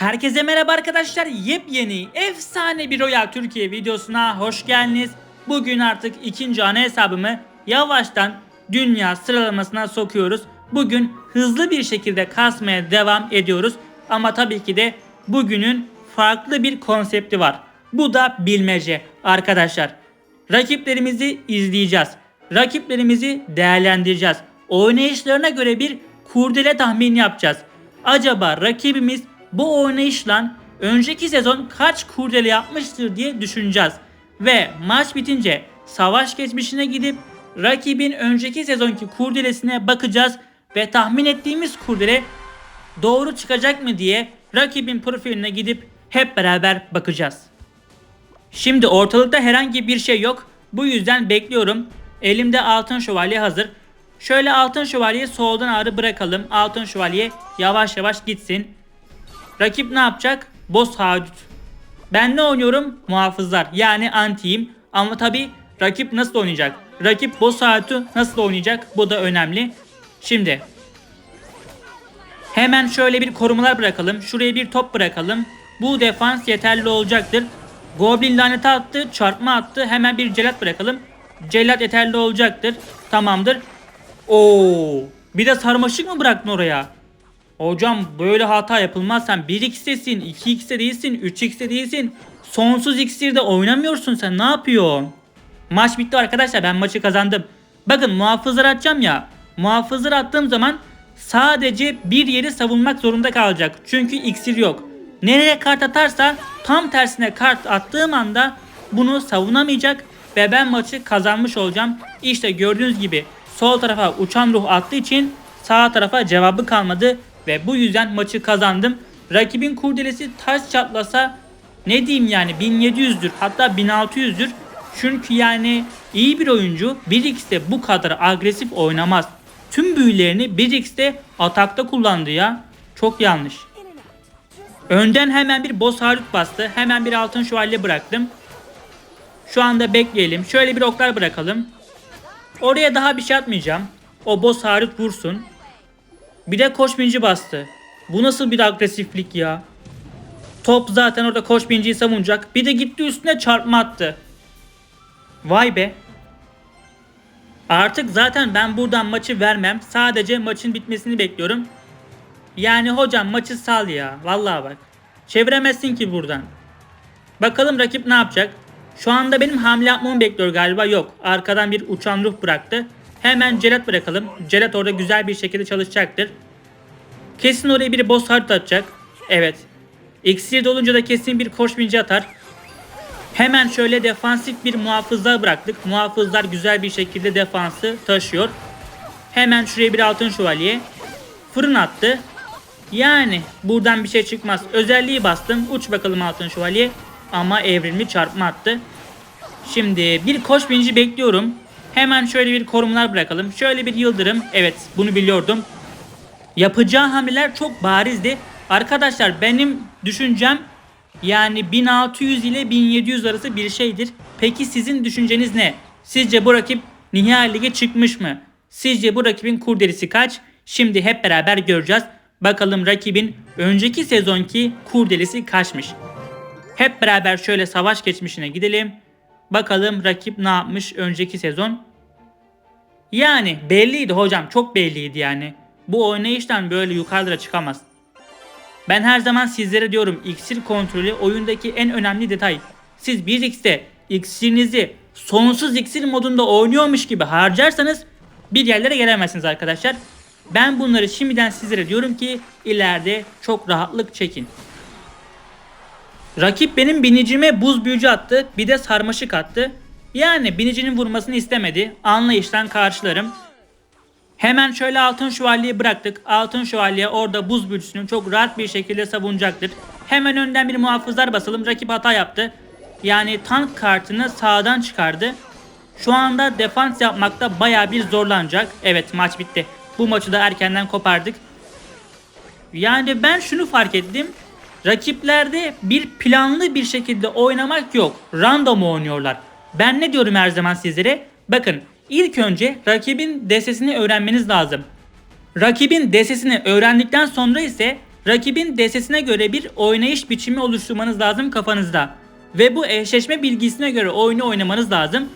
Herkese merhaba arkadaşlar. Yepyeni, efsane bir Royal Türkiye videosuna hoş geldiniz. Bugün artık ikinci ana hesabımı yavaştan dünya sıralamasına sokuyoruz. Bugün hızlı bir şekilde kasmaya devam ediyoruz. Ama tabii ki de bugünün farklı bir konsepti var. Bu da bilmece arkadaşlar. Rakiplerimizi izleyeceğiz. Rakiplerimizi değerlendireceğiz. Oynayışlarına göre bir kurdele tahmini yapacağız. Acaba rakibimiz bu oynayışla önceki sezon kaç kurdele yapmıştır diye düşüneceğiz. Ve maç bitince savaş geçmişine gidip rakibin önceki sezonki kurdelesine bakacağız ve tahmin ettiğimiz kurdele doğru çıkacak mı diye rakibin profiline gidip hep beraber bakacağız. Şimdi ortalıkta herhangi bir şey yok. Bu yüzden bekliyorum. Elimde altın şövalye hazır. Şöyle altın şövalyeyi soldan ağrı bırakalım. Altın şövalye yavaş yavaş gitsin. Rakip ne yapacak? Boss haydut. Ben ne oynuyorum? Muhafızlar. Yani antiyim. Ama tabi rakip nasıl oynayacak? Rakip boss haydutu nasıl oynayacak? Bu da önemli. Şimdi Hemen şöyle bir korumalar bırakalım. Şuraya bir top bırakalım. Bu defans yeterli olacaktır. Goblin laneti attı, çarpma attı. Hemen bir celat bırakalım. Celat yeterli olacaktır. Tamamdır. Oo! Bir de sarmaşık mı bıraktın oraya? Hocam böyle hata yapılmaz. Sen 1x'tesin, 2x'te değilsin, 3x'te değilsin. Sonsuz iksirde oynamıyorsun sen. Ne yapıyorsun? Maç bitti arkadaşlar. Ben maçı kazandım. Bakın muhafızlar atacağım ya. Muhafızlar attığım zaman sadece bir yeri savunmak zorunda kalacak. Çünkü iksir yok. Nereye kart atarsa tam tersine kart attığım anda bunu savunamayacak ve ben maçı kazanmış olacağım. İşte gördüğünüz gibi sol tarafa uçan ruh attığı için sağ tarafa cevabı kalmadı ve bu yüzden maçı kazandım. Rakibin kurdelesi taş çatlasa ne diyeyim yani 1700'dür hatta 1600'dür. Çünkü yani iyi bir oyuncu 1x'te bu kadar agresif oynamaz. Tüm büyülerini 1x'te atakta kullandı ya. Çok yanlış. Önden hemen bir boss harut bastı. Hemen bir altın şövalye bıraktım. Şu anda bekleyelim. Şöyle bir oklar bırakalım. Oraya daha bir şey atmayacağım. O boss harut vursun. Bir de koş binci bastı. Bu nasıl bir agresiflik ya? Top zaten orada koş binciyi savunacak. Bir de gitti üstüne çarpma attı. Vay be. Artık zaten ben buradan maçı vermem. Sadece maçın bitmesini bekliyorum. Yani hocam maçı sal ya. Vallahi bak. Çeviremezsin ki buradan. Bakalım rakip ne yapacak? Şu anda benim hamle yapmamı bekliyor galiba. Yok. Arkadan bir uçan ruh bıraktı. Hemen Celat bırakalım. Celat orada güzel bir şekilde çalışacaktır. Kesin oraya bir boss harita atacak. Evet. İksir dolunca da kesin bir koş binci atar. Hemen şöyle defansif bir muhafızlar bıraktık. Muhafızlar güzel bir şekilde defansı taşıyor. Hemen şuraya bir altın şövalye. Fırın attı. Yani buradan bir şey çıkmaz. Özelliği bastım. Uç bakalım altın şövalye. Ama evrimli çarpma attı. Şimdi bir koş binci bekliyorum. Hemen şöyle bir korumalar bırakalım. Şöyle bir yıldırım. Evet bunu biliyordum. Yapacağı hamleler çok barizdi. Arkadaşlar benim düşüncem yani 1600 ile 1700 arası bir şeydir. Peki sizin düşünceniz ne? Sizce bu rakip Nihai Lig'e çıkmış mı? Sizce bu rakibin kurdelisi kaç? Şimdi hep beraber göreceğiz. Bakalım rakibin önceki sezonki kurdelisi kaçmış? Hep beraber şöyle savaş geçmişine gidelim. Bakalım rakip ne yapmış önceki sezon. Yani belliydi hocam çok belliydi yani. Bu oynayıştan böyle yukarılara çıkamaz. Ben her zaman sizlere diyorum iksir kontrolü oyundaki en önemli detay. Siz 1x'te iksirinizi sonsuz iksir modunda oynuyormuş gibi harcarsanız bir yerlere gelemezsiniz arkadaşlar. Ben bunları şimdiden sizlere diyorum ki ileride çok rahatlık çekin. Rakip benim binicime buz büyücü attı. Bir de sarmaşık attı. Yani binicinin vurmasını istemedi. Anlayıştan karşılarım. Hemen şöyle altın şövalyeyi bıraktık. Altın şövalye orada buz büyücüsünü çok rahat bir şekilde savunacaktır. Hemen önden bir muhafızlar basalım. Rakip hata yaptı. Yani tank kartını sağdan çıkardı. Şu anda defans yapmakta baya bir zorlanacak. Evet maç bitti. Bu maçı da erkenden kopardık. Yani ben şunu fark ettim. Rakiplerde bir planlı bir şekilde oynamak yok. Random oynuyorlar. Ben ne diyorum her zaman sizlere? Bakın ilk önce rakibin DS'sini öğrenmeniz lazım. Rakibin DS'sini öğrendikten sonra ise rakibin destesine göre bir oynayış biçimi oluşturmanız lazım kafanızda. Ve bu eşleşme bilgisine göre oyunu oynamanız lazım.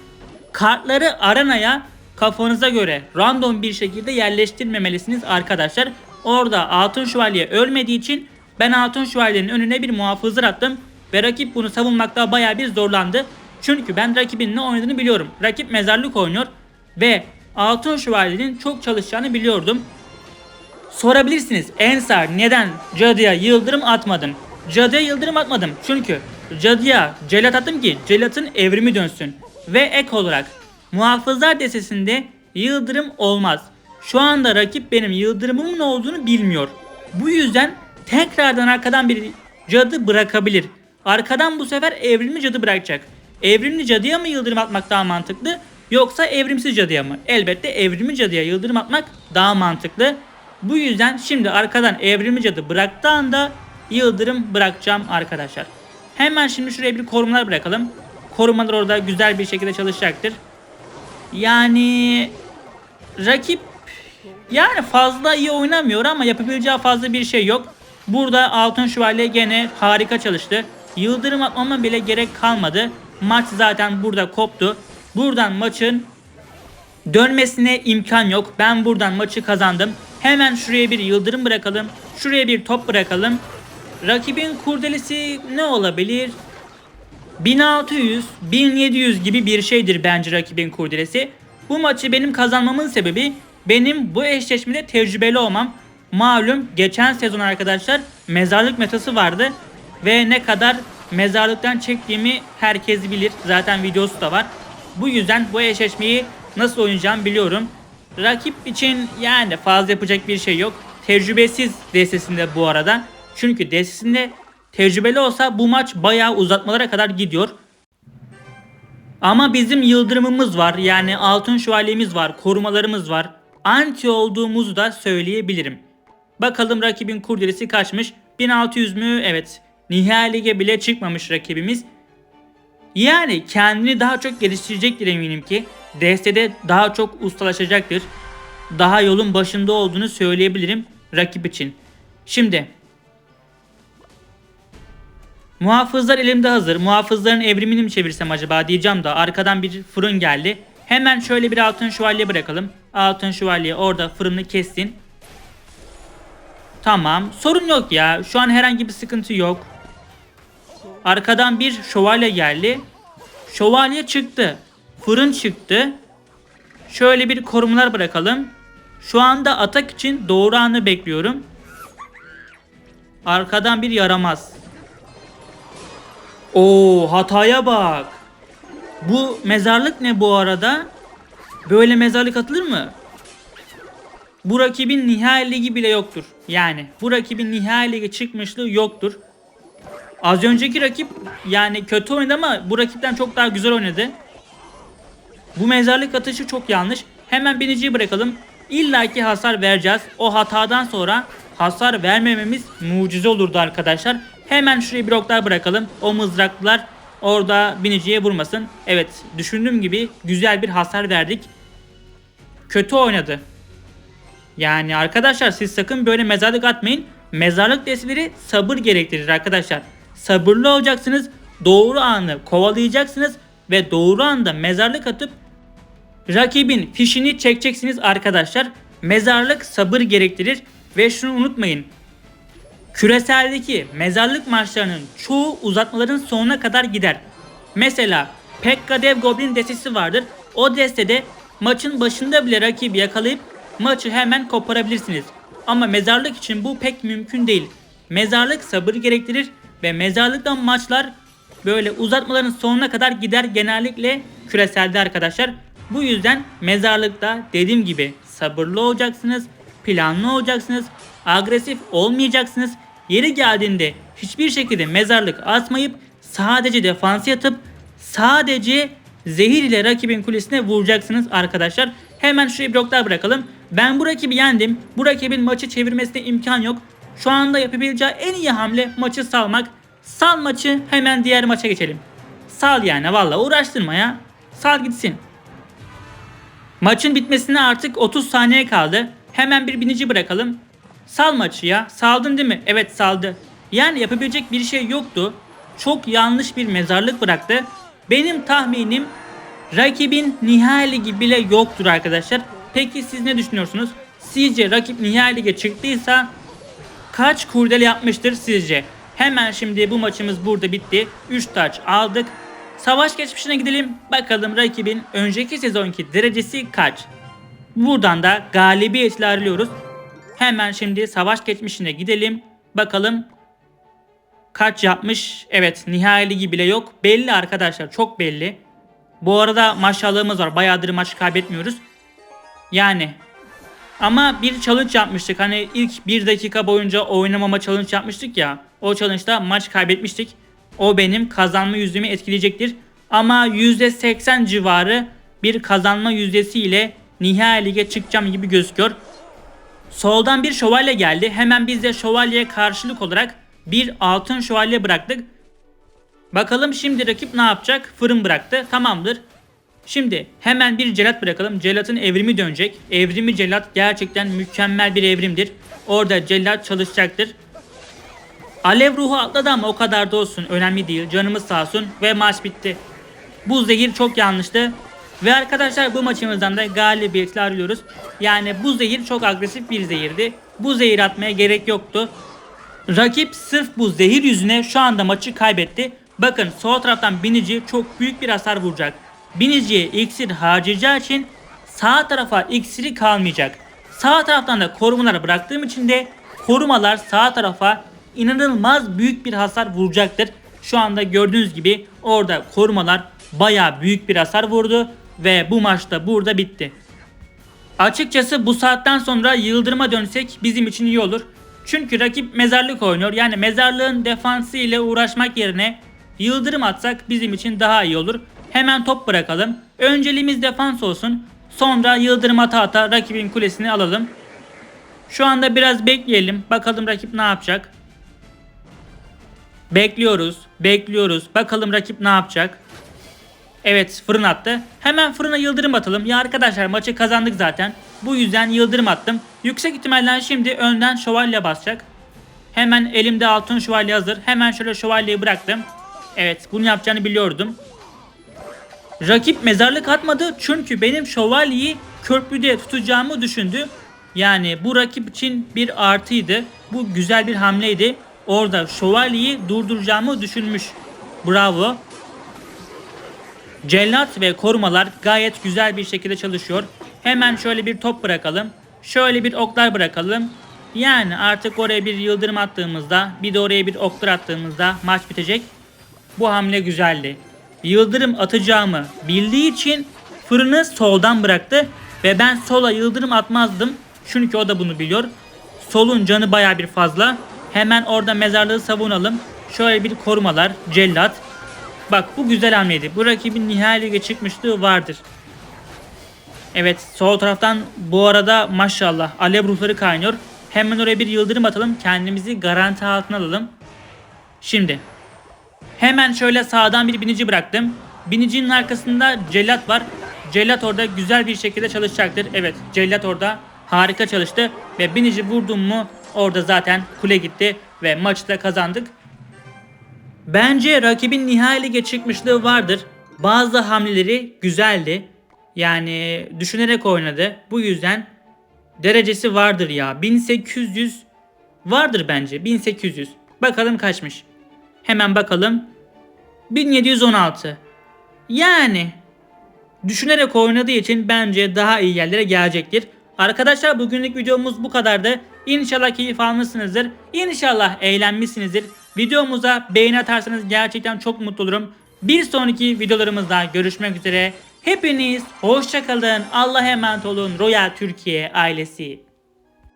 Kartları arenaya kafanıza göre random bir şekilde yerleştirmemelisiniz arkadaşlar. Orada Altın Şövalye ölmediği için ben Altın Şövalye'nin önüne bir muhafızlar attım. Ve rakip bunu savunmakta baya bir zorlandı. Çünkü ben rakibin ne oynadığını biliyorum. Rakip mezarlık oynuyor. Ve Altın Şövalye'nin çok çalışacağını biliyordum. Sorabilirsiniz Ensar neden cadıya yıldırım atmadın? Cadıya yıldırım atmadım çünkü cadıya celat attım ki celatın evrimi dönsün. Ve ek olarak muhafızlar destesinde yıldırım olmaz. Şu anda rakip benim yıldırımımın ne olduğunu bilmiyor. Bu yüzden tekrardan arkadan bir cadı bırakabilir. Arkadan bu sefer evrimli cadı bırakacak. Evrimli cadıya mı yıldırım atmak daha mantıklı yoksa evrimsiz cadıya mı? Elbette evrimli cadıya yıldırım atmak daha mantıklı. Bu yüzden şimdi arkadan evrimli cadı bıraktığı anda yıldırım bırakacağım arkadaşlar. Hemen şimdi şuraya bir korumalar bırakalım. Korumalar orada güzel bir şekilde çalışacaktır. Yani rakip yani fazla iyi oynamıyor ama yapabileceği fazla bir şey yok. Burada Altın Şövalye gene harika çalıştı. Yıldırım atmama bile gerek kalmadı. Maç zaten burada koptu. Buradan maçın dönmesine imkan yok. Ben buradan maçı kazandım. Hemen şuraya bir yıldırım bırakalım. Şuraya bir top bırakalım. Rakibin kurdelesi ne olabilir? 1600, 1700 gibi bir şeydir bence rakibin kurdelesi. Bu maçı benim kazanmamın sebebi benim bu eşleşmede tecrübeli olmam. Malum geçen sezon arkadaşlar mezarlık metası vardı ve ne kadar mezarlıktan çektiğimi herkes bilir. Zaten videosu da var. Bu yüzden bu eşleşmeyi nasıl oynayacağım biliyorum. Rakip için yani fazla yapacak bir şey yok. Tecrübesiz destesinde bu arada. Çünkü destesinde tecrübeli olsa bu maç bayağı uzatmalara kadar gidiyor. Ama bizim yıldırımımız var. Yani altın şövalyemiz var. Korumalarımız var. Anti olduğumuzu da söyleyebilirim. Bakalım rakibin kurdelesi kaçmış? 1600 mü? Evet. Nihai lige bile çıkmamış rakibimiz. Yani kendini daha çok geliştirecektir eminim ki. Destede daha çok ustalaşacaktır. Daha yolun başında olduğunu söyleyebilirim rakip için. Şimdi Muhafızlar elimde hazır. Muhafızların evrimini mi çevirsem acaba diyeceğim da arkadan bir fırın geldi. Hemen şöyle bir altın şövalye bırakalım. Altın şövalye orada fırını kessin. Tamam. Sorun yok ya. Şu an herhangi bir sıkıntı yok. Arkadan bir şövalye geldi. Şövalye çıktı. Fırın çıktı. Şöyle bir korumalar bırakalım. Şu anda atak için doğru anı bekliyorum. Arkadan bir yaramaz. Oo hataya bak. Bu mezarlık ne bu arada? Böyle mezarlık atılır mı? Bu rakibin nihai ligi bile yoktur. Yani bu rakibin nihai lige çıkmışlığı yoktur. Az önceki rakip yani kötü oynadı ama bu rakipten çok daha güzel oynadı. Bu mezarlık atışı çok yanlış. Hemen biniciyi bırakalım. İlla ki hasar vereceğiz. O hatadan sonra hasar vermememiz mucize olurdu arkadaşlar. Hemen şuraya bir oklar bırakalım. O mızraklar orada biniciye vurmasın. Evet düşündüğüm gibi güzel bir hasar verdik. Kötü oynadı. Yani arkadaşlar siz sakın böyle mezarlık atmayın. Mezarlık desteleri sabır gerektirir arkadaşlar. Sabırlı olacaksınız. Doğru anı kovalayacaksınız. Ve doğru anda mezarlık atıp rakibin fişini çekeceksiniz arkadaşlar. Mezarlık sabır gerektirir. Ve şunu unutmayın. Küreseldeki mezarlık maçlarının çoğu uzatmaların sonuna kadar gider. Mesela Pekka Dev Goblin destesi vardır. O destede maçın başında bile rakibi yakalayıp maçı hemen koparabilirsiniz. Ama mezarlık için bu pek mümkün değil. Mezarlık sabır gerektirir ve mezarlıktan maçlar böyle uzatmaların sonuna kadar gider genellikle küreselde arkadaşlar. Bu yüzden mezarlıkta dediğim gibi sabırlı olacaksınız, planlı olacaksınız, agresif olmayacaksınız. Yeri geldiğinde hiçbir şekilde mezarlık atmayıp sadece defansı yatıp sadece zehir ile rakibin kulesine vuracaksınız arkadaşlar. Hemen şuraya bloklar bırakalım. Ben bu rakibi yendim. Bu rakibin maçı çevirmesine imkan yok. Şu anda yapabileceği en iyi hamle maçı salmak. Sal maçı hemen diğer maça geçelim. Sal yani valla uğraştırma ya. Sal gitsin. Maçın bitmesine artık 30 saniye kaldı. Hemen bir binici bırakalım. Sal maçı ya. Saldın değil mi? Evet saldı. Yani yapabilecek bir şey yoktu. Çok yanlış bir mezarlık bıraktı. Benim tahminim rakibin nihai ligi bile yoktur arkadaşlar. Peki siz ne düşünüyorsunuz? Sizce rakip nihai lige çıktıysa kaç kurdele yapmıştır sizce? Hemen şimdi bu maçımız burada bitti. 3 taç aldık. Savaş geçmişine gidelim. Bakalım rakibin önceki sezonki derecesi kaç? Buradan da galibiyetle arıyoruz. Hemen şimdi savaş geçmişine gidelim. Bakalım kaç yapmış? Evet nihai ligi bile yok. Belli arkadaşlar çok belli. Bu arada maşallahımız var. Bayağıdır maç kaybetmiyoruz. Yani ama bir challenge yapmıştık. Hani ilk bir dakika boyunca oynamama challenge yapmıştık ya. O challenge'da maç kaybetmiştik. O benim kazanma yüzdemi etkileyecektir. Ama %80 civarı bir kazanma yüzdesiyle nihai lige çıkacağım gibi gözüküyor. Soldan bir şövalye geldi. Hemen biz de şövalyeye karşılık olarak bir altın şövalye bıraktık. Bakalım şimdi rakip ne yapacak? Fırın bıraktı. Tamamdır. Şimdi hemen bir celat bırakalım. Celatın evrimi dönecek. Evrimi celat gerçekten mükemmel bir evrimdir. Orada celat çalışacaktır. Alev ruhu atladı ama o kadar da olsun. Önemli değil. Canımız sağ olsun ve maç bitti. Bu zehir çok yanlıştı. Ve arkadaşlar bu maçımızdan da galibiyetle arıyoruz. Yani bu zehir çok agresif bir zehirdi. Bu zehir atmaya gerek yoktu. Rakip sırf bu zehir yüzüne şu anda maçı kaybetti. Bakın sol taraftan binici çok büyük bir hasar vuracak. Biniciye iksir harcayacağı için sağ tarafa iksiri kalmayacak. Sağ taraftan da korumaları bıraktığım için de korumalar sağ tarafa inanılmaz büyük bir hasar vuracaktır. Şu anda gördüğünüz gibi orada korumalar baya büyük bir hasar vurdu ve bu maçta burada bitti. Açıkçası bu saatten sonra yıldırıma dönsek bizim için iyi olur. Çünkü rakip mezarlık oynuyor. Yani mezarlığın defansı ile uğraşmak yerine yıldırım atsak bizim için daha iyi olur. Hemen top bırakalım. Önceliğimiz defans olsun. Sonra yıldırım ata ata rakibin kulesini alalım. Şu anda biraz bekleyelim. Bakalım rakip ne yapacak. Bekliyoruz. Bekliyoruz. Bakalım rakip ne yapacak. Evet fırın attı. Hemen fırına yıldırım atalım. Ya arkadaşlar maçı kazandık zaten. Bu yüzden yıldırım attım. Yüksek ihtimalle şimdi önden şövalye basacak. Hemen elimde altın şövalye hazır. Hemen şöyle şövalyeyi bıraktım. Evet bunu yapacağını biliyordum. Rakip mezarlık atmadı çünkü benim şövalyeyi köprüde tutacağımı düşündü. Yani bu rakip için bir artıydı. Bu güzel bir hamleydi. Orada şövalyeyi durduracağımı düşünmüş. Bravo. Cellat ve korumalar gayet güzel bir şekilde çalışıyor. Hemen şöyle bir top bırakalım. Şöyle bir oklar bırakalım. Yani artık oraya bir yıldırım attığımızda bir de oraya bir oklar attığımızda maç bitecek. Bu hamle güzeldi. Yıldırım atacağımı bildiği için fırını soldan bıraktı ve ben sola yıldırım atmazdım. Çünkü o da bunu biliyor. Solun canı baya bir fazla. Hemen orada mezarlığı savunalım. Şöyle bir korumalar, cellat. Bak bu güzel hamleydi. Bu rakibin nihai lige çıkmışlığı vardır. Evet sol taraftan bu arada maşallah alev ruhları kaynıyor. Hemen oraya bir yıldırım atalım. Kendimizi garanti altına alalım. Şimdi hemen şöyle sağdan bir binici bıraktım. Binicinin arkasında cellat var. Cellat orada güzel bir şekilde çalışacaktır. Evet cellat orada harika çalıştı. Ve binici vurdum mu orada zaten kule gitti. Ve maçı da kazandık. Bence rakibin nihai lige çıkmışlığı vardır. Bazı hamleleri güzeldi. Yani düşünerek oynadı. Bu yüzden derecesi vardır ya. 1800 vardır bence. 1800. Bakalım kaçmış. Hemen bakalım. 1716. Yani düşünerek oynadığı için bence daha iyi yerlere gelecektir. Arkadaşlar bugünlük videomuz bu kadardı. İnşallah keyif almışsınızdır. İnşallah eğlenmişsinizdir. Videomuza beğeni atarsanız gerçekten çok mutlu olurum. Bir sonraki videolarımızda görüşmek üzere. Hepiniz hoşçakalın. Allah'a emanet olun. Royal Türkiye ailesi.